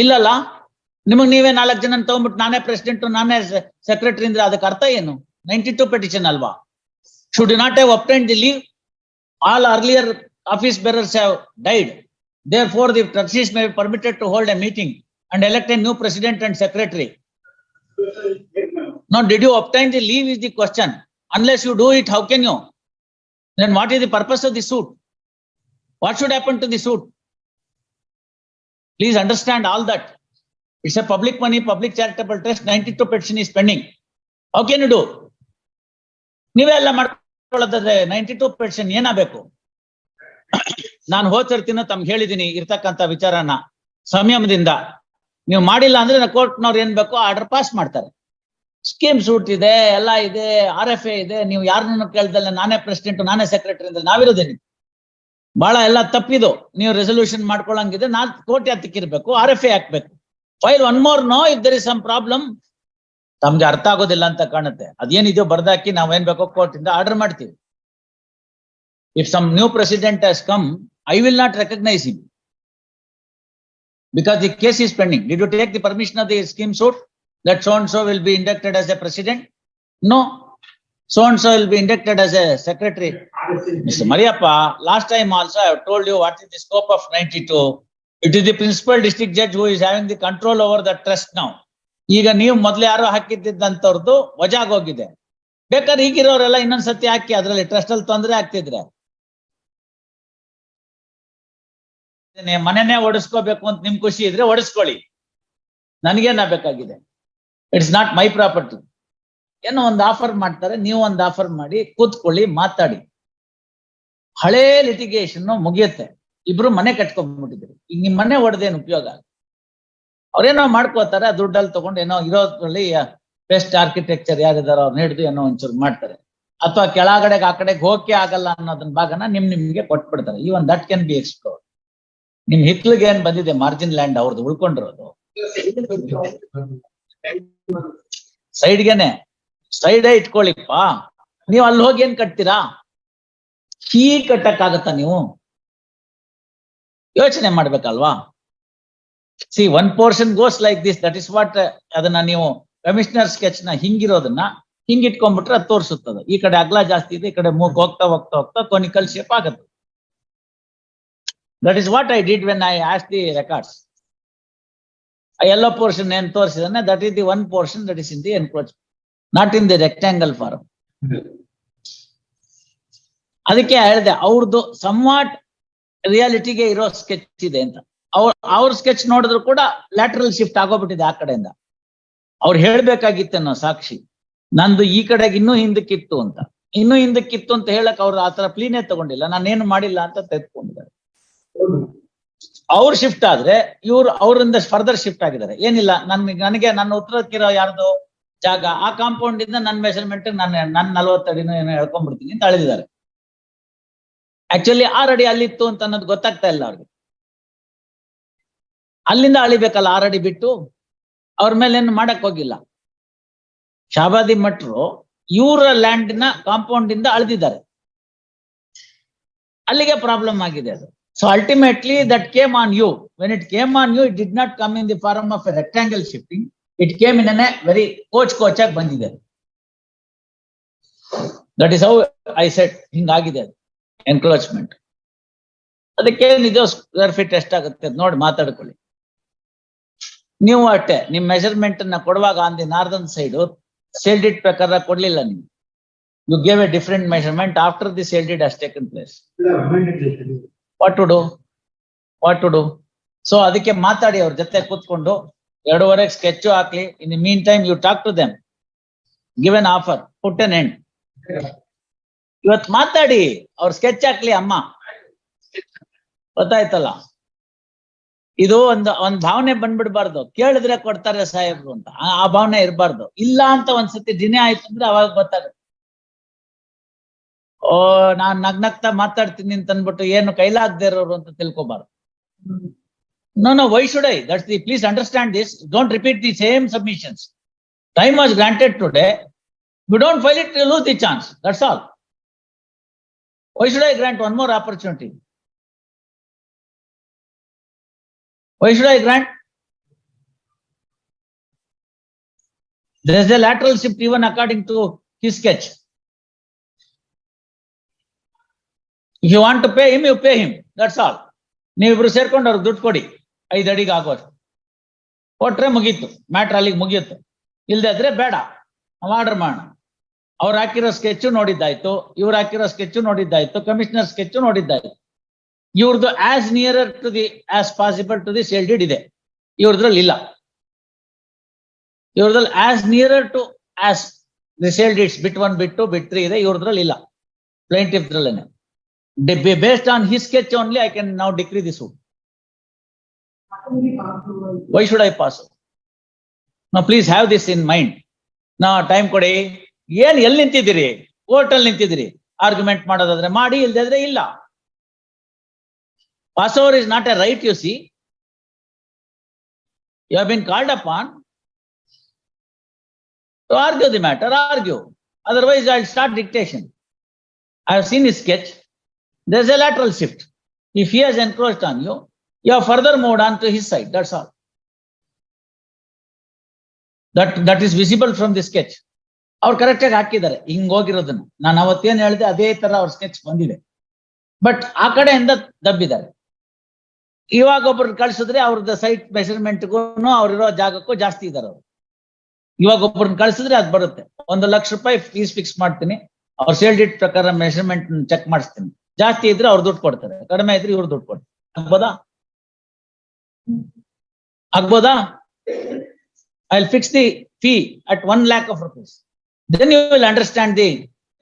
ಇಲ್ಲಲ್ಲ ನಿಮಗ್ ನೀವೇ ನಾಲ್ಕು ಜನ ತಗೊಂಡ್ಬಿಟ್ಟು ನಾನೇ ಪ್ರೆಸಿಡೆಂಟ್ ನಾನೇ ಸೆಕ್ರೆಟರಿ ಅಂದ್ರೆ ಅದಕ್ಕೆ ಅರ್ಥ ಏನು ನೈಂಟಿ ಟು ಪೆಟಿಷನ್ ಅಲ್ವಾ should not have obtain the leave all earlier office bearers have died therefore the trustees may permitted to hold a meeting and elect a new president and secretary Now, did you obtain the leave is the question. Unless you do it, how can you? Then what is the purpose of the suit? What should happen to the suit? Please understand all that. It's a public money, public charitable trust, ninety-two petition is pending. How can you? ನೀವೆಲ್ಲ ಮಾಡ್ಕೊಳ್ಳೋದಾದ್ರೆ ninety two percent ಏನಾಗಬೇಕು ನಾನು ಹೋದ್ ಸರ್ತಿನ ತಮ್ಗೆ ಹೇಳಿದ್ದೀನಿ ಇರ್ತಕ್ಕಂಥ ವಿಚಾರನ ಸಂಯಮದಿಂದ ನೀವು ಮಾಡಿಲ್ಲ ಅಂದ್ರೆ ಕೋರ್ಟ್ನವ್ರು ಏನ್ ಬೇಕೋ ಆರ್ಡರ್ ಪಾಸ್ ಮಾಡ್ತಾರೆ ಸ್ಕೀಮ್ ಸೂಟ್ ಇದೆ ಎಲ್ಲ ಇದೆ ಆರ್ ಎಫ್ ಎ ಇದೆ ನೀವು ಯಾರನ್ನೂ ಕೇಳ್ದಲ್ಲ ನಾನೇ ಪ್ರೆಸಿಡೆಂಟ್ ನಾನೇ ಸೆಕ್ರೆಟರಿ ಅಂದ್ರೆ ನಾವಿರೋದೇನಿ ಬಹಳ ಎಲ್ಲ ತಪ್ಪಿದು ನೀವು ರೆಸೊಲ್ಯೂಷನ್ ಮಾಡ್ಕೊಳ್ಳಂಗಿದ್ರೆ ನಾಲ್ಕು ಕೋಟಿ ಹತ್ತಿಕ್ಕಿರ್ಬೇಕು ಆರ್ ಎಫ್ ಎ ಹಾಕ್ಬೇಕು. File one more no if there is some problem ತಮ್ಗೆ ಅರ್ಥ ಆಗೋದಿಲ್ಲ ಅಂತ ಕಾಣುತ್ತೆ. ಅದೇನಿದೆಯೋ ಬರ್ದಾಕಿ ನಾವೇನ್ ಬೇಕೋ ಕೋರ್ಟ್ ಇಂದ ಆರ್ಡರ್ ಮಾಡ್ತೀವಿ if some new president has come I will not recognise him because the case is pending the take the permission of the scheme suit that so and so will be inducted as a president president? So and so will be inducted as a secretary. Mr. Mariappa, last time also I have told you what is the scope of ninety-two. It is the principal district judge who is having the control over the trust now. ಈಗ ನೀವು ಮೊದಲು ಯಾರೋ ಹಾಕಿದ್ದಂಥವ್ರದ್ದು ವಜಾಗೋಗಿದೆ ಬೇಕಾದ್ರೆ ಈಗಿರೋರೆಲ್ಲ ಇನ್ನೊಂದ್ಸತಿ ಹಾಕಿ ಅದರಲ್ಲಿ trust ಅಲ್ಲಿ ತೊಂದರೆ ಆಗ್ತಿದ್ರೆ ಮನೆನೇ ಓಡಿಸ್ಕೋಬೇಕು ಅಂತ ನಿಮ್ ಖುಷಿ ಇದ್ರೆ ಓಡಿಸ್ಕೊಳ್ಳಿ ನನಗೇನ ಬೇಕಾಗಿದೆ ಇಟ್ಸ್ ನಾಟ್ ಮೈ ಪ್ರಾಪರ್ಟಿ ಏನೋ ಒಂದು ಆಫರ್ ಮಾಡ್ತಾರೆ ನೀವು ಒಂದು ಆಫರ್ ಮಾಡಿ ಕೂತ್ಕೊಳ್ಳಿ ಮಾತಾಡಿ. ಹಳೇ ಲಿಟಿಗೇಷನ್ ಮುಗಿಯುತ್ತೆ. ಇಬ್ರು ಮನೆ ಕಟ್ಕೊಂಡ್ಬಿಟ್ಟಿದ್ರು. ಈಗ ನಿಮ್ ಮನೆ ಹೊಡೆದೇನು ಉಪಯೋಗ? ಅವ್ರೇನೋ ಮಾಡ್ಕೋತಾರೆ ದುಡ್ಡಲ್ಲಿ ತಗೊಂಡು ಏನೋ ಇರೋದ್ರಲ್ಲಿ ಬೆಸ್ಟ್ ಆರ್ಕಿಟೆಕ್ಚರ್ ಯಾರಿದಾರೋ ಅವ್ರನ್ನ ಹಿಡಿದು ಏನೋ ಒಂಚೂರು ಮಾಡ್ತಾರೆ. ಅಥವಾ ಕೆಳಗಡೆಗೆ ಆ ಕಡೆಗೆ ಹೋಗಕ್ಕೆ ಆಗಲ್ಲ ಅನ್ನೋದನ್ನ ಭಾಗನ ನಿಮ್ ನಿಮ್ಗೆ ಕೊಟ್ಬಿಡ್ತಾರೆ. ಈ ಒಂದ್ ದಟ್ ಕ್ಯಾನ್ ಬಿ ಎಕ್ಸ್ಪ್ಲೋರ್ ನಿಮ್ ಹಿತ್ಲಿಗೆ ಏನ್ ಬಂದಿದೆ? ಮಾರ್ಜಿನ್ ಲ್ಯಾಂಡ್ ಅವ್ರದ್ದು ಉಳ್ಕೊಂಡಿರೋದು. ಸೈಡ್ಗೆನೆ ಸೈಡೇ ಇಟ್ಕೊಳ್ಳಿಪ್ಪ ನೀವು ಅಲ್ಲಿ ಹೋಗಿ ಏನ್ ಕಟ್ತೀರಾ? ಹೀ ಕಟ್ಟಕ್ಕಾಗತ್ತ ನೀವು? ಯೋಚನೆ ಮಾಡ್ಬೇಕಲ್ವಾ? See one portion goes like this that is what ಅದನ್ನ ನೀವು ಕಮಿಷನರ್ ಸ್ಕೆಚ್ನ ಹಿಂಗಿರೋದನ್ನ ಹಿಂಗ್ ಇಟ್ಕೊಂಡ್ಬಿಟ್ರೆ ಅದು ತೋರಿಸುತ್ತದೆ. ಈ ಕಡೆ ಅಗ್ಲ ಜಾಸ್ತಿ ಇದೆ, ಈ ಕಡೆ ಮೂಗ್ ಹೋಗ್ತಾ ಹೋಗ್ತಾ ಹೋಗ್ತಾ ಕೊನಿಕಲ್ ಶೇಪ್ ಆಗುತ್ತೆ. That is what I did when I as the records yellow portion ಏನ್ ತೋರಿಸಿದಾನೆ that is the one portion that is in the encroach not in the rectangle form ಅದಕ್ಕೆ ಹೇಳಿದೆ ಅವ್ರದ್ದು ಸಮ್ವಾಟ್ ರಿಯಾಲಿಟಿಗೆ ಇರೋ ಸ್ಕೆಚ್ ಇದೆ ಅಂತ. ಅವ್ರ ಅವ್ರ ಸ್ಕೆಚ್ ನೋಡಿದ್ರು ಕೂಡ ಲ್ಯಾಟ್ರಲ್ ಶಿಫ್ಟ್ ಆಗೋಗ್ಬಿಟ್ಟಿದೆ ಆ ಕಡೆಯಿಂದ. ಅವ್ರು ಹೇಳ್ಬೇಕಾಗಿತ್ತೇನೋ ಸಾಕ್ಷಿ ನಂದು ಈ ಕಡೆಗೆ ಇನ್ನೂ ಹಿಂದಕ್ಕಿತ್ತು ಅಂತ. ಇನ್ನೂ ಹಿಂದಕ್ಕಿತ್ತು ಅಂತ ಹೇಳಕ್ ಅವ್ರು ಆತರ ಪ್ಲೀನೇ ತಗೊಂಡಿಲ್ಲ. ನಾನೇನು ಮಾಡಿಲ್ಲ ಅಂತ ತೆಗೆದುಕೊಂಡಿದ್ದಾರೆ. ಅವ್ರು ಶಿಫ್ಟ್ ಆದ್ರೆ ಇವ್ರು ಅವರಿಂದ ಫರ್ದರ್ ಶಿಫ್ಟ್ ಆಗಿದ್ದಾರೆ. ಏನಿಲ್ಲ ನನ್ಗೆ ನನಗೆ ನನ್ನ ಉತ್ತರಕ್ಕಿರೋ ಯಾರ್ದು? ಜಾಗ, ಆ ಕಾಂಪೌಂಡ್ ಇಂದ ನನ್ನ ಮೆಷರ್ಮೆಂಟ್ ನಾನು ನನ್ನ ನಲ್ವತ್ತಡಿನೂ ಏನೋ ಹೇಳ್ಕೊಂಡ್ಬಿಡ್ತೀನಿ ಅಂತ ಅಳಿದಿದ್ದಾರೆ. ಆಕ್ಚುಲಿ ಆರಡಿ ಅಲ್ಲಿತ್ತು ಅಂತ ಅನ್ನೋದು ಗೊತ್ತಾಗ್ತಾ ಇಲ್ಲ ಅವ್ರಿಗೆ. ಅಲ್ಲಿಂದ ಅಳಿಬೇಕಲ್ಲ ಆರಡಿ ಬಿಟ್ಟು ಅವ್ರ ಮೇಲೆ ಏನು ಮಾಡಕ್ ಹೋಗಿಲ್ಲ. ಶಾಬಾದಿ ಮಟ್ರು ಇವರ ಲ್ಯಾಂಡ್ನ ಕಾಂಪೌಂಡ್ ಇಂದ ಅಳಿದಿದ್ದಾರೆ. ಅಲ್ಲಿಗೆ ಪ್ರಾಬ್ಲಮ್ ಆಗಿದೆ ಅದು. So ultimately that came on you when it came on you it did not come in the form of rectangle shifting it came in a very coach ಕೋಚ್ ಆಗಿ ಬಂದಿದೆ. That is how I set ಹಿಂಗಾಗಿದೆ ಅದು encroachment ಅದಕ್ಕೆ ನಿಜ square feet ಎಷ್ಟಾಗುತ್ತೆ ನೋಡಿ ಮಾತಾಡ್ಕೊಳ್ಳಿ. ನೀವು ಅಷ್ಟೇ ನಿಮ್ ಮೆಜರ್ಮೆಂಟ್ ಅನ್ನ ಕೊಡುವಾಗ on the northern side sale deed ಪ್ರಕಾರ ಕೊಡ್ಲಿಲ್ಲ ನೀವು. You gave a different measurement after the sale deed has taken place what to do what to do so ಅದಕ್ಕೆ ಮಾತಾಡಿ ಅವ್ರ ಜೊತೆ ಕೂತ್ಕೊಂಡು ಎರಡೂವರೆಗೆ ಸ್ಕೆಚ್ ಹಾಕ್ಲಿ. In meantime you talk to them give an offer put an end ಇವತ್ ಮಾತಾಡಿ. ಅವ್ರ ಸ್ಕೆಚ್ ಹಾಕ್ಲಿ ಅಮ್ಮ. ಗೊತ್ತಾಯ್ತಲ್ಲ? ಇದು ಒಂದು, ಒಂದ್ ಭಾವನೆ ಬಂದ್ಬಿಡ್ಬಾರ್ದು. ಕೇಳಿದ್ರೆ ಕೊಡ್ತಾರೆ ಸಾಹೇಬ್ರು ಅಂತ. ಆ ಭಾವನೆ ಇರಬಾರ್ದು. ಇಲ್ಲ ಅಂತ ಒಂದ್ಸತಿ ದಿನೇ ಆಯ್ತು ಅಂದ್ರೆ ಅವಾಗ ಗೊತ್ತಾಗುತ್ತೆ. ಓ, ನಾನ್ ನಗ್ನಗ್ತಾ ಮಾತಾಡ್ತೀನಿ ಅಂತ ಅನ್ಬಿಟ್ಟು ಏನು ಕೈಲಾಗ್ದೇ ಇರೋರು ಅಂತ ತಿಳ್ಕೊಬಾರ್ದು. No, no, why should I? That's the, please understand this. Don't repeat the same submissions. Time was granted today. You don't file it, you lose the chance. That's all. Why should I grant one more opportunity? Why should I grant? There is a lateral shift even according to his sketch. If you want to pay him, you pay him. That's all. ನೀವು ಇಬ್ರು or good ದುಡ್ಡು ಐದು ಅಡಿಗೆ ಆಗೋಷ್ಟು ಕೊಟ್ರೆ ಮುಗೀತು. Matter ಅಲ್ಲಿಗೆ ಮುಗಿಯುತ್ತೆ ಇಲ್ದೇ ಇದ್ರೆ ಬೇಡ. ಆರ್ಡರ್ ಮಾಡೋಣ. ಅವ್ರು ಹಾಕಿರೋ ಸ್ಕೆಚ್ ನೋಡಿದ್ದಾಯ್ತು. ಇವ್ರು ಹಾಕಿರೋ ಸ್ಕೆಚ್ ನೋಡಿದ್ದಾಯ್ತು. ಕಮಿಷನರ್ ಸ್ಕೆಚ್ ನೋಡಿದ್ದಾಯ್ತು. ಇವ್ರದ್ದು as nearer to the as possible to the sale deed ಇದೆ. ಇವ್ರದ್ರಲ್ಲಿ ಇಲ್ಲ. ಇವ್ರದ್ರಲ್ಲಿ as nearer to as the sale deeds bit one, bit two, bit three ಇದೆ. ಇವ್ರದ್ರಲ್ಲಿ ಇಲ್ಲ. Plaintiff ದ್ರಲ್ಲೇನೆ based on his sketch only I can ನಾವು decree This why should I pass no please have this in mind ನಾ time ಕೊಡಿ ಏನ್ ಎಲ್ಲಿ ನಿಂತಿದ್ದೀರಿ court ಅಲ್ಲಿ ನಿಂತಿದ್ದೀರಿ argument ಮಾಡೋದಾದ್ರೆ ಮಾಡಿ ಇಲ್ದಿದ್ರೆ ಇಲ್ಲ pass over is not a right you see you have been called upon to argue the matter argue otherwise I start dictation I have seen is sketch there is a lateral shift. If he has encroached on you, you have further moved on to his side, that's all. That that is visible from the sketch. ಅವ್ರು correct ಆಗಿ ಹಾಕಿದ್ದಾರೆ ಹಿಂಗ್ ಹೋಗಿರೋದನ್ನ. ನಾನು ಅವತ್ತೇನ್ ಹೇಳಿದೆ ಅದೇ ತರ ಅವ್ರ sketch ಬಂದಿದೆ. ಬಟ್ ಆ ಕಡೆಯಿಂದ ದಬ್ಬಿದ್ದಾರೆ. ಇವಾಗ ಒಬ್ರು ಕಳ್ಸಿದ್ರೆ ಅವ್ರದ್ದು ಸೈಟ್ ಮೆಷರ್ಮೆಂಟ್ಗೂ ಅವ್ರಿರೋ ಜಾಗಕ್ಕೂ ಜಾಸ್ತಿ ಇದ್ದಾರೆ ಅವ್ರು. ಇವಾಗ ಒಬ್ರನ್ನ ಕಳ್ಸಿದ್ರೆ ಅದ್ ಬರುತ್ತೆ. ಒಂದು ಲಕ್ಷ ರೂಪಾಯಿ ಫೀಸ್ ಫಿಕ್ಸ್ ಮಾಡ್ತೀನಿ ಅವ್ರ ಸೇಲ್ ಡೇಟ್ ಪ್ರಕಾರ ಮೆಷರ್ಮೆಂಟ್ ಚೆಕ್ ಮಾಡಿಸ್ತೀನಿ. ಜಾಸ್ತಿ ಇದ್ರೆ ಅವ್ರು ದುಡ್ಡು ಕೊಡ್ತಾರೆ ಕಡಿಮೆ ಇದ್ರೆ ಇವ್ರು ದುಡ್ಡು ಕೊಡ್ತಾರೆ. ಆಗ್ಬೋದಾ? I fix the fee at one lakh of rupees then you will understand the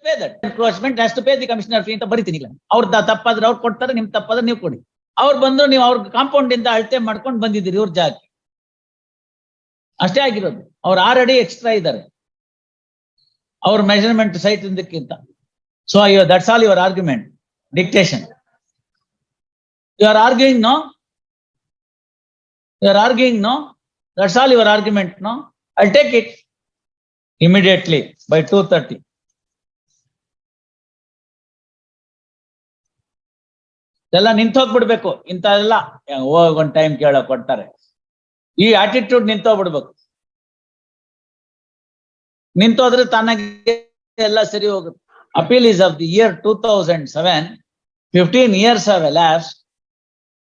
pay that encroachment has to pay the commissioner fee ಅಂತ ಬರಿತೀನಿ ಇಲ್ಲ ಅವ್ರ ತಪ್ಪಾದ್ರೆ ಅವ್ರು ಕೊಡ್ತಾರೆ, ನಿಮ್ ತಪ್ಪಾದ್ರೆ ನೀವು ಕೊಡಿ. ಅವ್ರು ಬಂದ್ರು ನೀವು ಅವ್ರ ಕಾಂಪೌಂಡ್ ಇಂದ ಅಳತೆ ಮಾಡ್ಕೊಂಡು ಬಂದಿದ್ದೀರಿ ಇವ್ರ ಜಾಗಕ್ಕೆ ಅಷ್ಟೇ ಆಗಿರೋದು. ಅವ್ರು ಆರ್ ಅಡಿ ಎಕ್ಸ್ಟ್ರಾ ಇದ್ದಾರೆ. ಅವ್ರ measurement site ಇಂದಕ್ಕಿಂತ. So that's all your argument dictation you are arguing no? You are arguing, no? That's all your argument, no? I'll take it immediately by two thirty. ಎಲ್ಲ ನಿಂತೋಗ್ಬಿಡ್ಬೇಕು ಇಂಥದೆಲ್ಲ ಹೋಗ್ ಒಂದ್ ಟೈಮ್ ಕೇಳ ಕೊಡ್ತಾರೆ ಈ ಆಟಿಟ್ಯೂಡ್ ನಿಂತೋಗ್ಬಿಡ್ಬೇಕು ನಿಂತೋದ್ರೆ ತನಗೆ ಎಲ್ಲ ಸರಿ ಹೋಗುತ್ತೆ appeal is of the year two thousand seven, fifteen years have elapsed.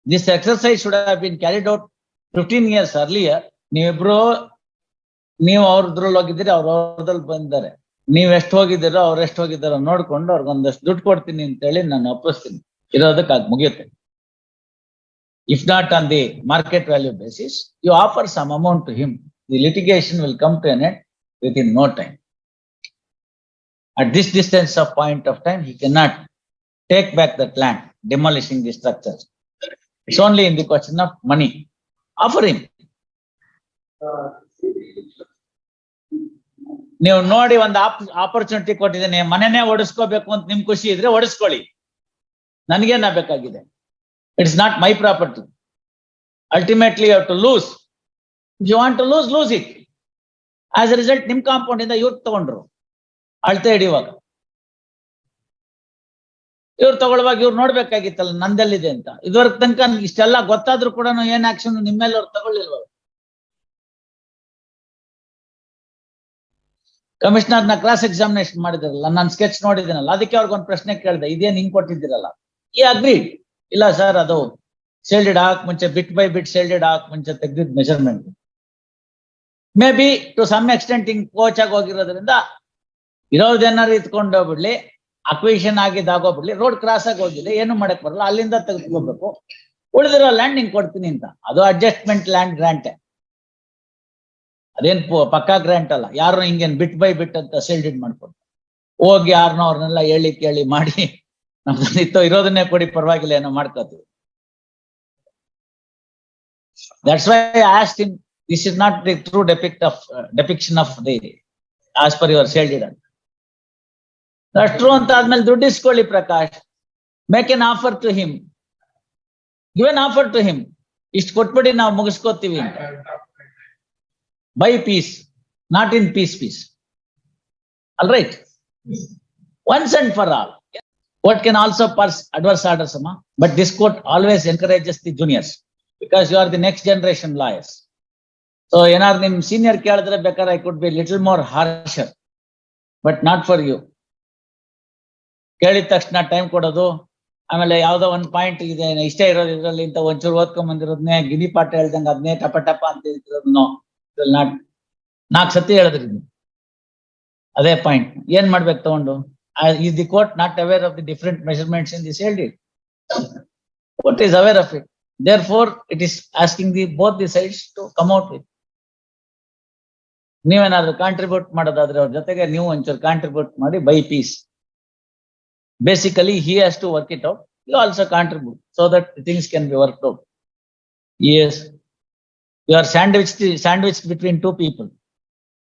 This exercise should have been carried out fifteen years earlier. ನೀವಿಬ್ರು, ನೀವು ಅವ್ರದ್ರಲ್ಲಿ ಹೋಗಿದ್ದೀರಿ, ಅವ್ರ ಅವ್ರದ್ರಲ್ಲಿ ಬಂದಿದ್ದಾರೆ ನೀವ್ ಎಷ್ಟು ಹೋಗಿದ್ದೀರೋ, ಅವ್ರು ಎಷ್ಟು ಹೋಗಿದ್ದಾರೋ ನೋಡ್ಕೊಂಡು ಅವ್ರಿಗೊಂದಷ್ಟು ದುಡ್ಡು ಕೊಡ್ತೀನಿ ಅಂತ ಹೇಳಿ ನಾನು ಒಪ್ಪಿಸ್ತೀನಿ ಇರೋದಕ್ಕೆ ಅದು ಮುಗಿಯುತ್ತೆ if not on the market value basis you offer some amount to him the litigation will come to an end within no time at this of point of time he can not take back that land demolishing the structures. It's only in the question of money. Offer him. ನೀವು ನೋಡಿ ಒಂದು opportunity ಕೊಟ್ಟಿದ್ದೀನಿ. ಮನೆನೇ ಓಡಿಸ್ಕೋಬೇಕು ಅಂತ ನಿಮ್ ಖುಷಿ ಇದ್ರೆ ಓಡಿಸ್ಕೊಳ್ಳಿ. ನನಗೇನ ಬೇಕಾಗಿದೆ? It's not my property ultimately you to lose you want to lose lose it as a result ನಿಮ್ ಕಾಂಪೌಂಡ್ ಇಂದ ಇವ್ರು ತಗೊಂಡ್ರು. ಅಳ್ತೆ ಹಿಡಿಯುವಾಗ. ಇವ್ರು ತಗೊಳ್ಳುವಾಗ ಇವ್ರು ನೋಡ್ಬೇಕಾಗಿತ್ತಲ್ಲ, ನಂದೆಲ್ಲಿದೆ ಅಂತ. ಇದುವರೆಗೆ ತನಕ ಇಷ್ಟೆಲ್ಲ ಗೊತ್ತಾದ್ರೂ ಕೂಡ ಏನ್ ಆಕ್ಷನ್ ನಿಮ್ಮೇಲೆ ಅವ್ರು ತಗೊಳ್ಳಿಲ್ವ ಕಮಿಷನರ್ನ ಕ್ಲಾಸ್ ಎಕ್ಸಾಮಿನೇಷನ್ ಮಾಡಿದಿರಲ್ಲ, ನಾನು ಸ್ಕೆಚ್ ನೋಡಿದ್ದೀನಲ್ಲ, ಅದಕ್ಕೆ ಅವ್ರಿಗೊಂದು ಪ್ರಶ್ನೆ ಕೇಳಿದೆ, ಇದೇನ್ ಹಿಂಗ್ ಕೊಟ್ಟಿದ್ದೀರಲ್ಲ? ಈ ಅಗ್ರಿ. ಇಲ್ಲ ಸರ್ ಅದು ಸೇಲ್ಡೆಡ್ ಹಾಕ್ ಮುಂಚೆ ಬಿಟ್ ಬೈ ಬಿಟ್ ಸೇಲ್ಡೆಡ್ ಹಾಕ್ ಮುಂಚೆ ತೆಗ್ದಿದ್ measurement may be to some extent ಹಿಂಗ್ ಕೋಚ್ ಆಗಿ ಹೋಗಿರೋದ್ರಿಂದ ಇರೋದೇನಾರು ಇತ್ಕೊಂಡು ಹೋಗ್ಬಿಡ್ಲಿ. ಅಕ್ವಿಷನ್ ಆಗಿದ್ದು ಆಗೋಗ್ಬಿಡ್ಲಿ ರೋಡ್ ಕ್ರಾಸ್ ಆಗಿ ಹೋಗಿದೆ, ಏನು ಮಾಡಕ್ ಬರಲ್ಲ, ಅಲ್ಲಿಂದ ತೆಗೆದುಕೋಬೇಕು. ಉಳಿದಿರೋ ಲ್ಯಾಂಡ್ ನಿಂಗೆ ಕೊಡ್ತೀನಿ ಅಂತ. ಅದು ಅಡ್ಜಸ್ಟ್ಮೆಂಟ್ ಲ್ಯಾಂಡ್ ಗ್ರಾಂಟ್ ಅದೇನ್ ಪಕ್ಕಾ ಗ್ರಾಂಟ್ ಅಲ್ಲ. ಯಾರು ಹಿಂಗೇನ್ ಬಿಟ್ ಬೈ ಬಿಟ್ ಅಂತ ಸೆಲ್ಡಿಡ್ ಮಾಡ್ಕೊಡ್ತಾರೆ. ಹೋಗಿ ಯಾರನ್ನೋ ಅವ್ರನ್ನೆಲ್ಲ ಹೇಳಿ ಕೇಳಿ ಮಾಡಿ ನಮ್ದು ಇರೋದನ್ನೇ ಕೊಡಿ, ಪರವಾಗಿಲ್ಲ, ಏನೋ ಮಾಡ್ಕೋತೀವಿ. That's why asked in this is not the true depict of depiction of the as per your sale deed ಅಂತ ಅಷ್ಟ್ರು ಅಂತ ಆದ್ಮೇಲೆ ದುಡ್ಡು ಇಸ್ಕೊಳ್ಳಿ Prakash make an offer to him give an offer to him ಇಷ್ಟು ಕೊಟ್ಬಿಡಿ ನಾವು ಮುಗಿಸ್ಕೋತೀವಿ ಅಂತ by peace not in peace peace all right once and for all court can also pass adverse orders ಅಮ್ಮ but this court always encourages the juniors because you are the next generation lawyers so ಏನಾದ್ರು ನಿಮ್ senior ಕೇಳಿದ್ರೆ ಬೇಕಾದ್ರೆ I could be little more harsher but not for you ಕೇಳಿದ ತಕ್ಷಣ time ಕೊಡೋದು. ಆಮೇಲೆ ಯಾವ್ದೋ ಒಂದ್ ಪಾಯಿಂಟ್ ಇದೆ ಇಷ್ಟೇ ಇರೋದು ಇದ್ರಲ್ಲಿ ಇಂತ ಒಂಚೂರು ಓದ್ಕೊಂಡ್ ಬಂದಿರೋದ್ನೇ ಗಿನಿ ಪಾಠ ಹೇಳ್ದಂಗೆ ಅದನ್ನೇ ಟಪ ಟಪ ಅಂತ ಇರೋದ್ನೋ ನಾಟ್ ನಾಲ್ಕು ಸತಿ ಹೇಳಿದ್ರಿ ಅದೇ ಪಾಯಿಂಟ್ ಏನ್ ಮಾಡ್ಬೇಕು ತಗೊಂಡು? Is the court not aware of the different measurements in this LD? What is aware of it. Therefore, it is asking the both the sides to come out with ನೀವೇನಾದ್ರೂ contribute ಮಾಡೋದಾದ್ರೆ ಅವ್ರ ಜೊತೆಗೆ ನೀವು ಒಂಚೂರು contribute ಮಾಡಿ by peace Basically, he has to work it out. You also contribute so that things can be worked out. Yes. You are sandwiched, sandwiched between two people.